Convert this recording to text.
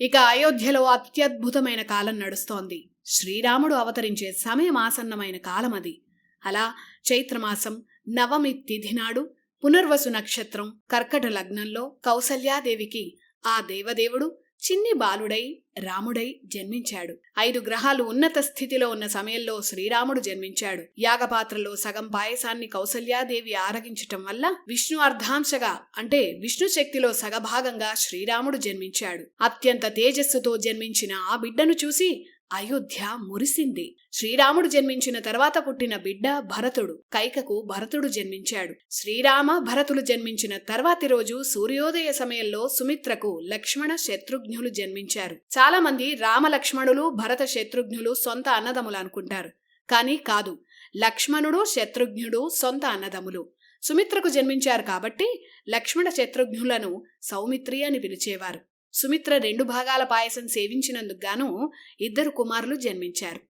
ఇక అయోధ్యలో అత్యద్భుతమైన కాలం నడుస్తోంది. శ్రీరాముడు అవతరించే సమయం ఆసన్నమైన కాలం అది. అలా చైత్రమాసం నవమి తిథి నాడు పునర్వసు నక్షత్రం కర్కట లగ్నంలో కౌసల్యాదేవికి ఆ దేవదేవుడు చిన్ని బాలుడై రాముడై జన్మించాడు. ఐదు గ్రహాలు ఉన్నత స్థితిలో ఉన్న సమయంలో శ్రీరాముడు జన్మించాడు. యాగపాత్రలో సగం పాయసాన్ని కౌసల్యాదేవి ఆరగించటం వల్ల విష్ణు అర్ధాంశగా అంటే విష్ణు శక్తిలో సగభాగంగా శ్రీరాముడు జన్మించాడు. అత్యంత తేజస్సుతో జన్మించిన ఆ బిడ్డను చూసి అయోధ్య మురిసింది. శ్రీరాముడు జన్మించిన తర్వాత పుట్టిన బిడ్డ భరతుడు. కైకకు భరతుడు జన్మించాడు. శ్రీరామ భరతులు జన్మించిన తర్వాతి రోజు సూర్యోదయ సమయంలో సుమిత్రకు లక్ష్మణ శత్రుఘ్నులు జన్మించారు. చాలా మంది రామ లక్ష్మణులు భరత శత్రుఘ్నులు సొంత అన్నదములు అనుకుంటారు. కానీ కాదు లక్ష్మణుడు శత్రుఘ్నుడు సొంత అన్నదములు సుమిత్రకు జన్మించారు కాబట్టి లక్ష్మణ శత్రుఘ్నులను సౌమిత్రి అని పిలిచేవారు. సుమిత్ర రెండు భాగాల పాయసం సేవించినందుకు గాను ఇద్దరు కుమారులు జన్మించారు.